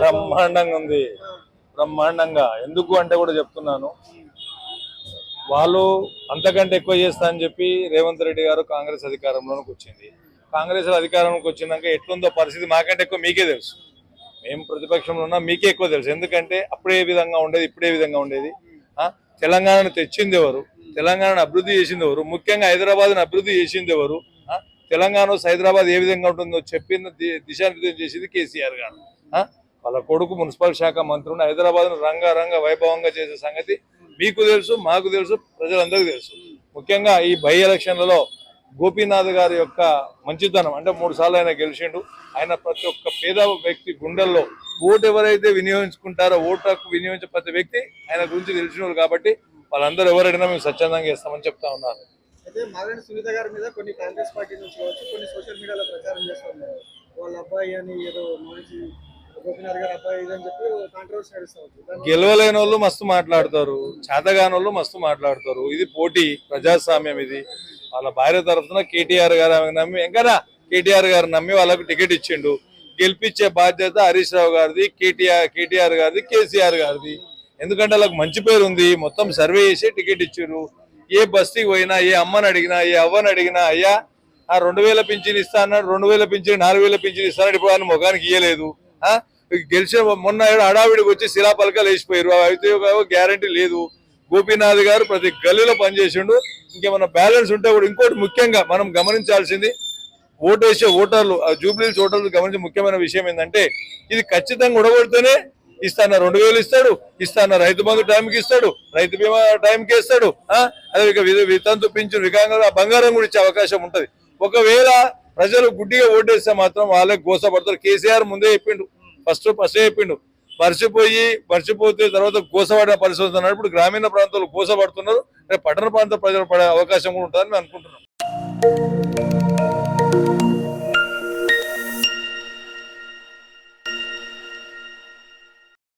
బ్రహ్మాండంగా ఉంది. బ్రహ్మాండంగా. ఎందుకు అంటే కూడా చెప్తున్నాను. వాళ్ళు అంతకంటే ఎక్కువ చేస్తా అని చెప్పి రేవంత్ రెడ్డి గారు కాంగ్రెస్ అధికారంలోనికి వచ్చింది. కాంగ్రెస్ అధికారంలోకి వచ్చినాక ఎట్లుందో పరిస్థితి మాకంటే ఎక్కువ మీకే తెలుసు. మేము ప్రతిపక్షంలో ఉన్నా మీకే ఎక్కువ తెలుసు. ఎందుకంటే అప్పుడే విధంగా ఉండేది ఇప్పుడే విధంగా ఉండేది? తెలంగాణను తెచ్చింది ఎవరు? తెలంగాణను అభివృద్ధి చేసింది ఎవరు? ముఖ్యంగా హైదరాబాద్ను అభివృద్ధి చేసింది ఎవరు? తెలంగాణ హైదరాబాద్ ఏ విధంగా ఉంటుందో చెప్పిన దిశానిర్దేశం చేసింది కేసీఆర్ గారు. వాళ్ళ కొడుకు మున్సిపల్ శాఖ మంత్రులు హైదరాబాద్ను రంగ వైభవంగా చేసే సంగతి మీకు తెలుసు మాకు తెలుసు ప్రజలందరికీ తెలుసు. ముఖ్యంగా ఈ బై ఎలక్షన్లలో గోపీనాథ్ గారి యొక్క మంచితనం అంటే మూడు సార్లు ఆయన గెలిచిండు. ఆయన ప్రతి ఒక్క పేద వ్యక్తి గుండెల్లో ఓటు ఎవరైతే వినియోగించుకుంటారో ఓటు హక్కు వినియోగించే ప్రతి వ్యక్తి ఆయన గురించి తెలిసిన కాబట్టి వాళ్ళందరూ ఎవరైనా మేము స్వచ్ఛందంగా ఇస్తామని చెప్తా ఉన్నారు అయితే మాగంటి సునీత గారి మీద కొన్ని కాంగ్రెస్ పార్టీ నుంచి కావచ్చు కొన్ని సోషల్ మీడియాలో ప్రచారం చేస్తున్నారు. వాళ్ళ అబ్బాయి అని ఏదో మంచి గోపినాథ్ గారి అబ్బాయి ఇదని చెప్పి కాంట్రవర్సీ నడుస్తూ గెలవలేని వాళ్ళు మస్తు మాట్లాడతారు చేతగాని వాళ్ళు మస్తు మాట్లాడతారు. ఇది పోటీ ప్రజాస్వామ్యం ఇది. వాళ్ళ భార్య తరఫున కేటీఆర్ గారు ఆమె నమ్మి ఎంకనా కేటీఆర్ గారు నమ్మి వాళ్ళకు టికెట్ ఇచ్చిండు. గెలిపించే బాధ్యత హరీష్ రావు గారిది కేటీఆర్ కేటీఆర్ గారిది కేసీఆర్ గారిది. ఎందుకంటే వాళ్ళకి మంచి పేరు ఉంది మొత్తం సర్వే చేసి టికెట్ ఇచ్చారు ఏ బస్తీకి పోయినా ఏ అమ్మని అడిగినా ఏ అవ్వని అడిగినా అయ్యా ఆ రెండు వేల పింఛన్ ఇస్తా అన్నాడు రెండు వేల పింఛన్ నాలుగు వేల పింఛన్ ఇస్తానని ఇప్పుడు ఆయన ముఖానికి ఇయ్యలేదు. గెలిచిన మొన్న హడావిడికి వచ్చి శిలా పలకలు వేసిపోయారు అయితే గ్యారంటీ లేదు. గోపీనాథ్ గారు ప్రతి గల్లీలో పనిచేసిండు. ఇంకేమన్నా బ్యాలెన్స్ ఉంటే కూడా ఇంకోటి ముఖ్యంగా మనం గమనించాల్సింది ఓటేసే ఓటర్లు ఆ జూబ్లీస్ ఓటర్లు గమనించే ముఖ్యమైన విషయం ఏంటంటే ఇది ఖచ్చితంగా ఉడగొడితేనే ఇస్తాన రెండు వేలు ఇస్తాడు ఇస్తాన రైతు బంధు టైంకి ఇస్తాడు రైతు బీమా టైంకి ఇస్తాడు అదే ఇక వితంతు పింఛను వికలాంగులు బంగారం కూడా ఇచ్చే అవకాశం ఉంటది. ఒకవేళ ప్రజలు గుడ్డిగా ఓటేస్తే మాత్రం వాళ్ళకి గోసపడతారు. కేసీఆర్ ముందే చెప్పిండు ఫస్ట్ ఫస్ట్ చెప్పిండు మర్చిపోయి మర్చిపోతే తర్వాత గోసపడిన పరిస్థితి ఉన్నప్పుడు గ్రామీణ ప్రాంతాల్లో గోసపడుతున్నారు. పట్టణ ప్రాంత ప్రజలు పడే అవకాశం కూడా ఉంటుందని అనుకుంటున్నాను అనుకుంటున్నాం.